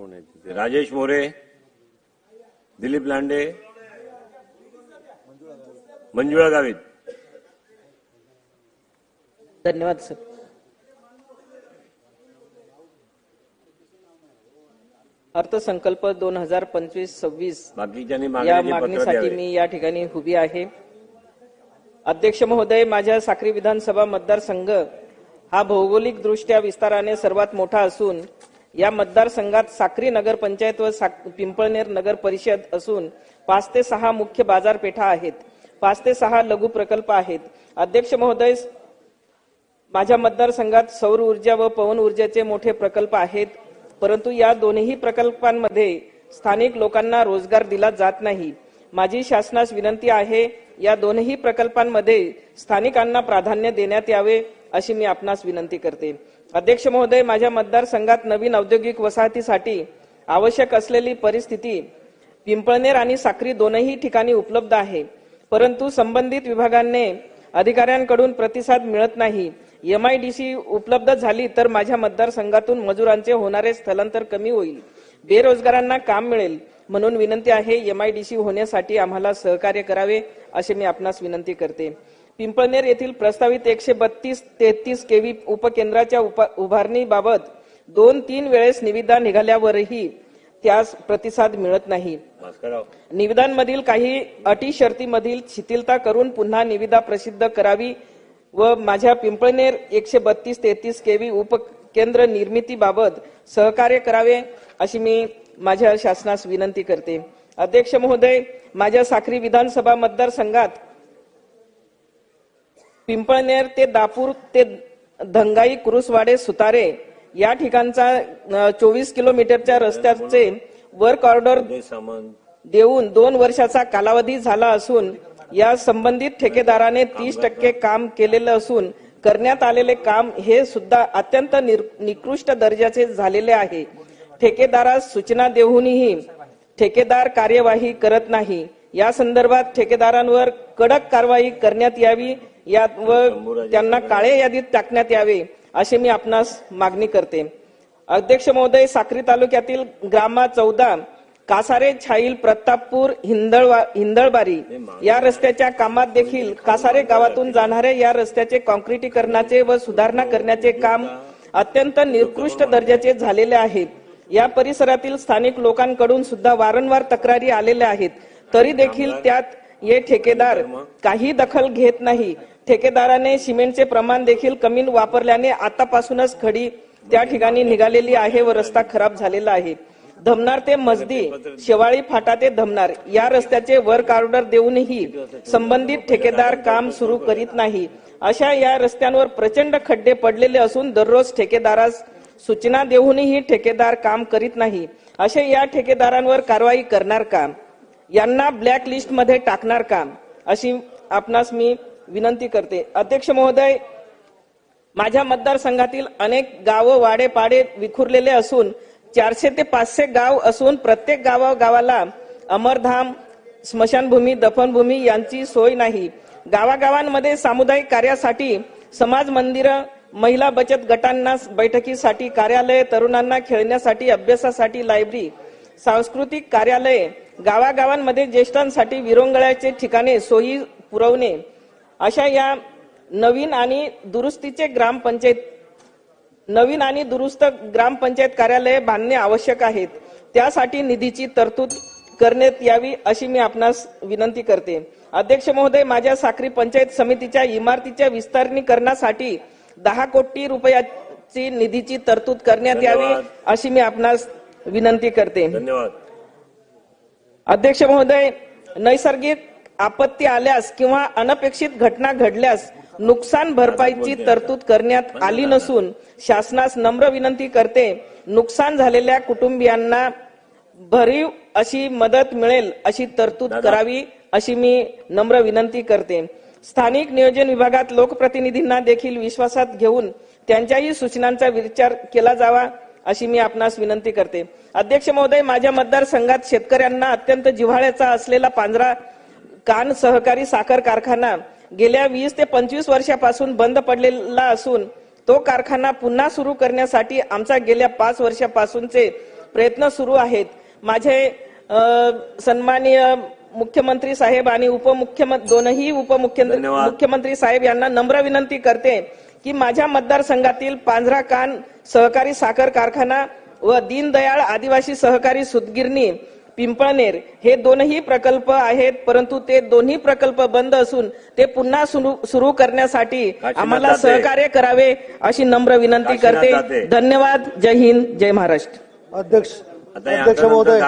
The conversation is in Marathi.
कोण आहे तिथे? राजेश मोरे दिलीप लांडे मंजुळा गावित. धन्यवाद सर. अर्थसंकल्प दोन हजार पंचवीस सव्वीस या मागणीसाठी मी या ठिकाणी उभी आहे. अध्यक्ष महोदय माझ्या साक्री विधानसभा मतदारसंघ हा भौगोलिक दृष्ट्या विस्ताराने सर्वात मोठा असून या मतदारसंघात साक्री नगरपंचायत व साक- पिंपळनेर नगर परिषद असून पाच ते सहा मुख्य बाजारपेठा आहेत. पाच ते सहा लघु प्रकल्प आहेत. अध्यक्ष महोदय माझ्या मतदारसंघात सौर ऊर्जा व पवन ऊर्जेचे मोठे प्रकल्प आहेत. परंतु या दोन्ही प्रकल्पांमध्ये स्थानिक लोकांना रोजगार दिला जात नाही. माझी शासनास विनंती आहे या दोनही प्रकल्पांमध्ये स्थानिकांना प्राधान्य देण्यात यावे अशी मी आपणास विनंती करते. अध्यक्ष महोदय माझ्या मतदारसंघात नवीन औद्योगिक वसाहतीसाठी आवश्यक असलेली परिस्थिती पिंपळनेर आणि साक्री दोनही ठिकाणी उपलब्ध आहे. परंतु संबंधित विभागांनी अधिकाऱ्यांकडून प्रतिसाद मिळत नाही. यम आय डी सी उपलब्ध झाली तर माझ्या मतदारसंघातून मजुरांचे होणारे स्थलांतर कमी होईल. बेरोजगारांना काम मिळेल म्हणून विनंती आहे यम आय डी सी होण्यासाठी आम्हाला सहकार्य करावे असे मी आपणास विनंती करते. पिंपळनेर येथील प्रस्तावित एकशे बत्तीस तेहतीस केव्ही उपकेंद्राच्या उप- उभारणीबाबत दोन तीन वेळेस निविदा निघाल्यावरही त्यास प्रतिसाद मिळत नाही. निविदांमधील काही अटी शर्तीमधील शिथिलता करून पुन्हा निविदा प्रसिद्ध करावी व माझ्या पिंपळनेर एकशे बत्तीस तेहतीस केवी उपकेंद्र निर्मितीबाबत सहकार्य करावे अशी मी माझ्या शासनास विनंती करते. अध्यक्ष महोदय माझ्या साखरी विधानसभा मतदारसंघात पिंपळनेर ते दापूर ते धंगाई कुरुसवाडे सुतारे या ठिकाणचा चोवीस किलोमीटरच्या रस्त्याचे वर्क ऑर्डर देऊन दोन वर्षाचा कालावधी झाला असून या संबंधित ठेकेदाराने तीस टक्के काम केलेलं असून करण्यात आलेले काम हे सुद्धा अत्यंत निर- निकृष्ट दर्जाचे झालेले आहे. ठेकेदारास सूचना देऊनही ठेकेदार कार्यवाही करत नाही. या संदर्भात ठेकेदारांवर कडक कारवाई करण्यात यावी या व त्यांना काळे यादीत टाकण्यात यावे अशी मी आपणास मागणी करते. अध्यक्ष महोदय साक्री तालुक्यातील ग्रामा चौदा कासारे छाईल प्रतापपूर हिंदळवा हिंदळबारी या रस्त्याच्या कामात देखील कासारे गावातून जाणाऱ्या या रस्त्याचे कॉन्क्रिटीकरणाचे व सुधारणा करण्याचे काम अत्यंत निकृष्ट दर्जाचे झालेले आहे. या परिसरातील स्थानिक लोकांकडून सुद्धा वारंवार तक्रारी आलेल्या आहेत. तरी देखील त्यात हे ठेकेदार काही दखल घेत नाही. ठेकेदाराने सिमेंटचे प्रमाण देखील कमी वापरल्याने आतापासूनच खडी त्या ठिकाणी निघालेली आहे व रस्ता खराब झालेला आहे. धमनार ते मजदी शेवाळी फाटा ते धमनार या रस्त्याचे वर्क ऑर्डर देऊनही संबंधित ठेकेदार काम सुरू करीत नाही. अशा या रस्त्यांवर प्रचंड खड्डे पडलेले असून दररोज ठेकेदारास सूचना देऊनही ठेकेदार काम करीत नाही. अशा या ठेकेदारांवर कारवाई करणार का? यांना ब्लॅक लिस्टमध्ये टाकणार का? अशी आपणास मी विनंती करते. अध्यक्ष महोदय माझ्या मतदारसंघातील अनेक गावं वाडे पाडे विखुरलेले असून चारशे ते पाचशे गाव असून प्रत्येक गावागावाला अमरधाम स्मशानभूमी दफनभूमी यांची सोय नाही. गावागावांमध्ये सामुदायिक कार्यासाठी समाज मंदिर महिला बचत गटांना बैठकीसाठी कार्यालय तरुणांना खेळण्यासाठी अभ्यासासाठी लायब्ररी सांस्कृतिक कार्यालय गावागावांमध्ये ज्येष्ठांसाठी विरंगुळ्याचे ठिकाणे सोयी पुरवणे अशा या नवीन आणि दुरुस्तीचे ग्रामपंचायत नवीन आणि दुरुस्त ग्रामपंचायत कार्यालये बांधणे आवश्यक आहेत. त्यासाठी निधीची तरतूद करण्यात यावी अशी मी आपणास विनंती करते. अध्यक्ष महोदय माझ्या साक्री पंचायत समितीच्या इमारतीच्या विस्तारीकरणासाठी दहा कोटी रुपयाची निधीची तरतूद करण्यात यावी. अशी मी आपणास विनंती करते. धन्यवाद. अध्यक्ष महोदय नैसर्गिक आपत्ती आल्यास किंवा अनपेक्षित घटना घडल्यास नुकसान भरपाईची तरतूद करण्यात आली नसून शासनास नम्र विनंती करते नुकसान झालेल्या कुटुंबियांना भरीव अशी मदत मिळेल अशी तरतूद. करावी अशी मी नम्र विनंती करते स्थानिक नियोजन विभागात लोकप्रतिनिधींना देखील विश्वासात घेऊन त्यांच्याही सूचनांचा विचार केला जावा अशी मी आपणास विनंती करते. अध्यक्ष महोदय माझ्या मतदारसंघात शेतकऱ्यांना अत्यंत जिव्हाळ्याचा असलेला पांजरा कान सहकारी साखर कारखाना गेल्या वीस ते पंचवीस वर्षापासून बंद पडलेला असून तो कारखाना पुन्हा सुरू करण्यासाठी आमचा गेल्या पाच वर्षापासूनचे प्रयत्न सुरू आहेत. माझे सन्माननीय मुख्यमंत्री साहेब आणि उपमुख्यमंत्री दोनही उपमुख्यमंत्री साहेब यांना नम्र विनंती करते. की माझ्या मतदारसंघातील पांझरा कान सहकारी साखर कारखाना व दीनदयाळ आदिवासी सहकारी सुतगिरणी पिंपळनेर हे दोनही प्रकल्प आहेत परंतु ते दोन्ही प्रकल्प बंद असून ते पुन्हा सुरू सुरू करण्यासाठी आम्हाला. सहकार्य करावे अशी नम्र विनंती करते. धन्यवाद. जय हिंद. जय महाराष्ट्र. अध्यक्ष अध्यक्ष महोदय.